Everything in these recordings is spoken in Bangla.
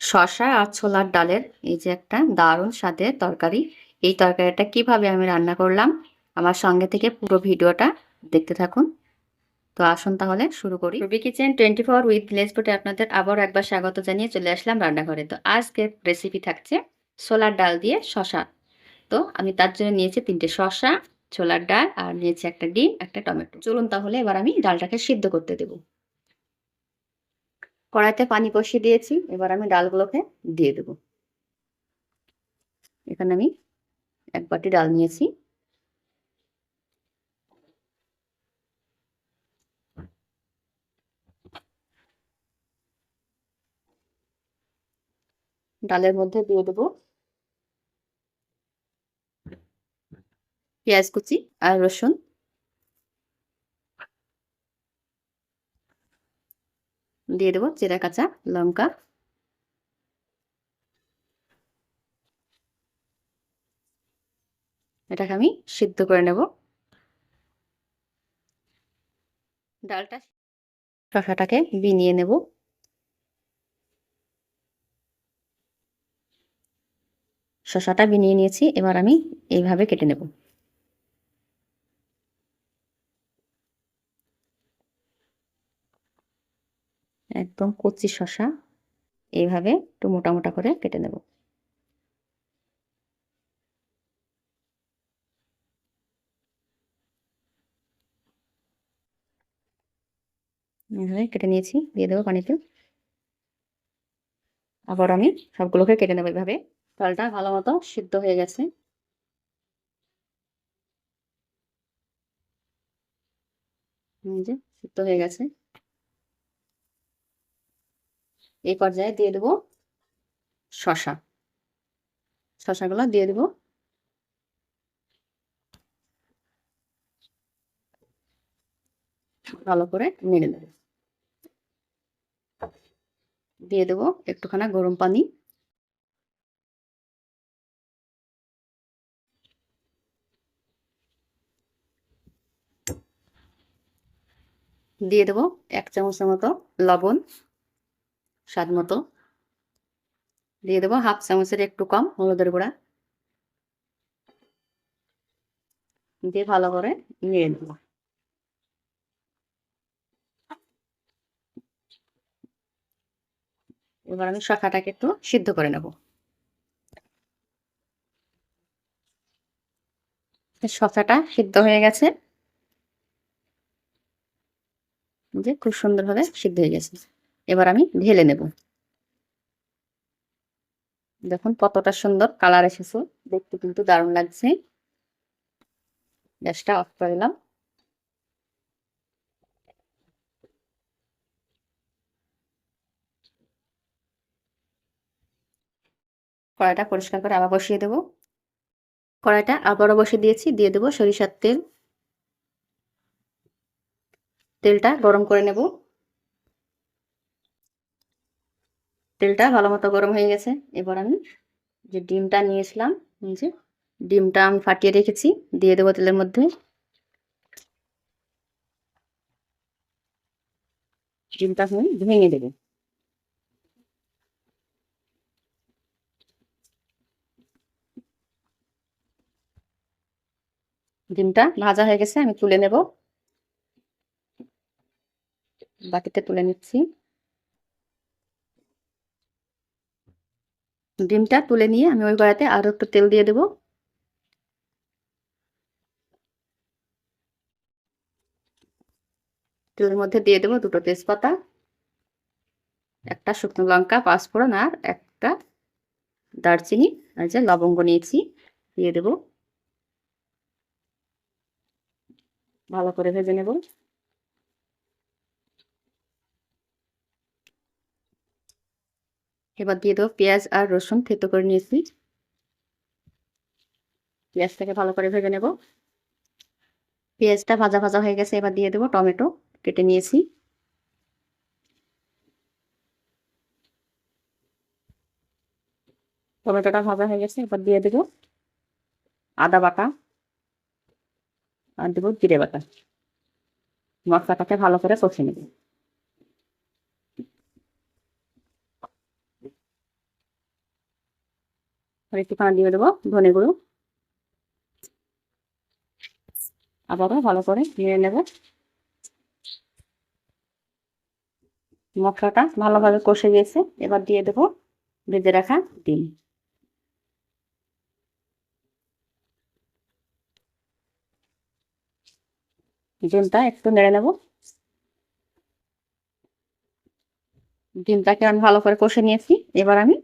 শসা আর ছোলার ডালের এই যে একটা দারুণ স্বাদের তরকারি। এই তরকারিটা কীভাবে আমি রান্না করলাম, আমার সঙ্গে থেকে পুরো ভিডিওটা দেখতে থাকুন। তো আসুন তাহলে শুরু করি। Ruby kitchen twenty four with village ফুটে আপনাদের আবার একবার স্বাগত জানিয়ে চলে আসলাম রান্নাঘরে। তো আজকে রেসিপি থাকছে ছোলার ডাল দিয়ে শসা। তো আমি তার জন্য নিয়েছি তিনটে শসা, ছোলার ডাল আর নিয়েছি একটা ডিম, একটা টমেটো। চলুন তাহলে এবার আমি ডালটাকে সিদ্ধ করতে দেব। কড়াইতে পানি বসিয়ে দিয়েছি, এবার আমি ডালগুলোকে দিয়ে দেব। এখানে আমি এক বাটি ডাল নিয়েছি। ডালের মধ্যে দিয়ে দেবো পেঁয়াজ কুচি আর রসুন। দিয়ে দেবো চেরা, কাঁচা লঙ্কা। এটাকে আমি সিদ্ধ করে নেব। ডালটা শশাটাকে বিনিয়ে নেব। শশাটা বিনিয়ে নিয়েছি, এবার আমি এইভাবে কেটে নেব। একদম কচি শশা এইভাবে একটু মোটা মোটা করে কেটে নেব। এইভাবে কেটে নিয়েছি, দিয়ে দেবো পানিতে। আবার আমি সবগুলোকে কেটে নেব এইভাবে। ডালটা ভালো মতো সিদ্ধ হয়ে গেছে। সিদ্ধ হয়ে গেছে। এই পর্যায়ে দিয়ে দেবো শশা শশাগুলো দিয়ে দেবো। ভালো করে নেড়ে দেবো দিয়ে দেবো একটুখানা গরম পানি। দিয়ে দেবো এক চামচের মতো লবণ। স্বাদ মতো। দিয়ে দেবো হাফ চামচের একটু কম হলুদের গুঁড়া। দিয়ে ভালো করে নিয়ে দেবো। এবার আমি শাখাটাকে একটু সিদ্ধ করে নেব। শসাটা সিদ্ধ হয়ে গেছে। যে খুব সুন্দরভাবে সিদ্ধ হয়ে গেছে। এবার আমি ঢেলে নেব। দেখুন কতটা সুন্দর কালার এসেছে। দেখতে কিন্তু দারুণ লাগছে। গ্যাসটা অফ করে দিলাম কড়াইটা পরিষ্কার করে আবার বসিয়ে দেব। কড়াইটা আবারও বসিয়ে দিয়েছি। দিয়ে দেবো সরিষার তেল। তেলটা গরম করে নেব। তেলটা ভালো মতো গরম হয়ে গেছে। এবার আমি যে ডিমটা নিয়েছিলাম যে ডিমটা আমি ফাটিয়ে রেখেছি, দিয়ে দেবো তেলের মধ্যে। ডিমটা আমি ভেঙে দেবে। ডিমটা ভাজা হয়ে গেছে, আমি তুলে নেব। বাটিতে তুলে নিচ্ছি। ডিমটা তুলে নিয়ে আমি ওই কড়াইতে আরও একটু তেল দিয়ে দেব। তেলের মধ্যে দিয়ে দেবো দুটো তেজপাতা, একটা শুকনো লঙ্কা, পাঁচফোড়ন আর একটা দারচিনি। আর যে লবঙ্গ নিয়েছি, দিয়ে দেব। ভালো করে ভেজে নেব। এবার দিয়ে দেবো পেঁয়াজ আর রসুন থেতো করে নিয়েছি। পেঁয়াজটাকে ভালো করে ভেজে নেব। পেঁয়াজটা ভাজা ভাজা হয়ে গেছে, এবার দিয়ে দেবো টমেটো কেটে নিয়েছি। টমেটোটা ভাজা হয়ে গেছে, এবার দিয়ে দেবো আদা বাটা আর দেবো জিরে বাটা। মশলাটাকে ভালো করে কষে নেব। আর একটুখানি দিয়ে দেবো ধনে গুঁড়ো। আবারও ভালো করে নিয়ে নেব। মশলাটা ভালোভাবে কষে গিয়েছে এবার দিয়ে দেবো ভেজে রাখা ডিম। ডিমটা একটু নেড়ে নেব। ডিমটাকে আমি ভালো করে কষে নিয়েছি, এবার আমি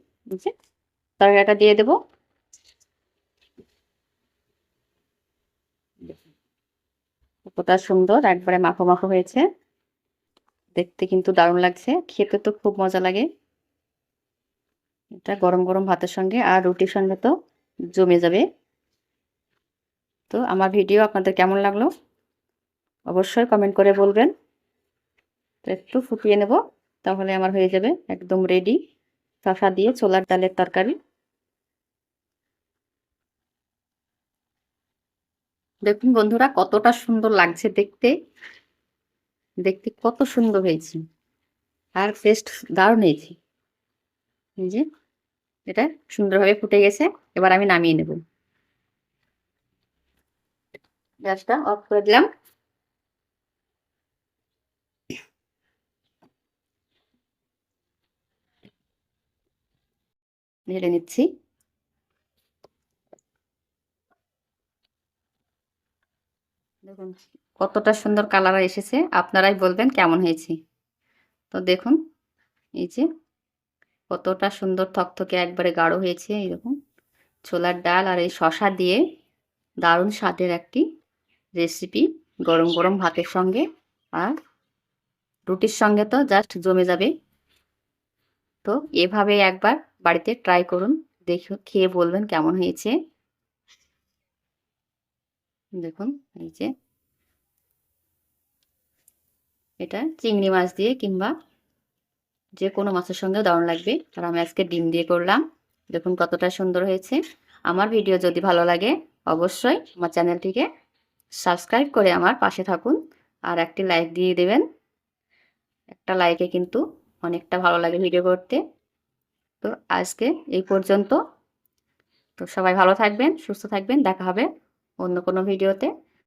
তরকারিটা দিয়ে দেব। কতটা সুন্দর, একবারে মাখো মাখো হয়েছে। দেখতে কিন্তু দারুণ লাগছে, খেতে তো খুব মজা লাগে। এটা গরম গরম ভাতের সঙ্গে আর রুটির সঙ্গে তো জমে যাবে। তো আমার ভিডিও আপনাদের কেমন লাগল? অবশ্যই কমেন্ট করে বলবেন। তো একটু ফুটিয়ে নেব, তাহলে আমার হয়ে যাবে একদম রেডি শশা দিয়ে ছোলার ডালের তরকারি। দেখুন বন্ধুরা, কতটা সুন্দর লাগছে দেখতে। দেখতে কত সুন্দর হয়েছে। আর টেস্ট দারুণ হয়েছে। এই যে, এটা সুন্দরভাবে ফুটে গেছে। এবার আমি নামিয়ে নেব। গ্যাসটা অফ করে দিলাম। ঢেলে নিচ্ছি। দেখুন, কতটা সুন্দর কালার এসেছে। আপনারাই বলবেন কেমন হয়েছে। তো দেখুন, এই যে কতটা সুন্দর থকথকে একবারে গাঢ় হয়েছে এরকম ছোলার ডাল আর এই শশা দিয়ে দারুণ স্বাদের একটি রেসিপি গরম গরম ভাতের সঙ্গে। আর রুটির সঙ্গে তো জাস্ট জমে যাবে। তো এভাবে একবার বাড়িতে ট্রাই করুন দেখুন খেয়ে বলবেন কেমন হয়েছে। দেখুন, এই যে। এটা চিংড়ি মাছ দিয়ে কিংবা যে কোনো মাছের সঙ্গেও দারুণ লাগবে। আর আমি আজকে ডিম দিয়ে করলাম। দেখুন কতটা সুন্দর হয়েছে। আমার ভিডিও যদি ভালো লাগে, অবশ্যই আমার চ্যানেলটিকে সাবস্ক্রাইব করে আমার পাশে থাকুন আর একটি লাইক দিয়ে দেবেন। একটা লাইকে কিন্তু অনেকটা ভালো লাগে ভিডিও করতে। তো আজকে এই পর্যন্ত। তো সবাই ভালো থাকবেন, সুস্থ থাকবেন, দেখা হবে অন্য কোনো ভিডিওতে।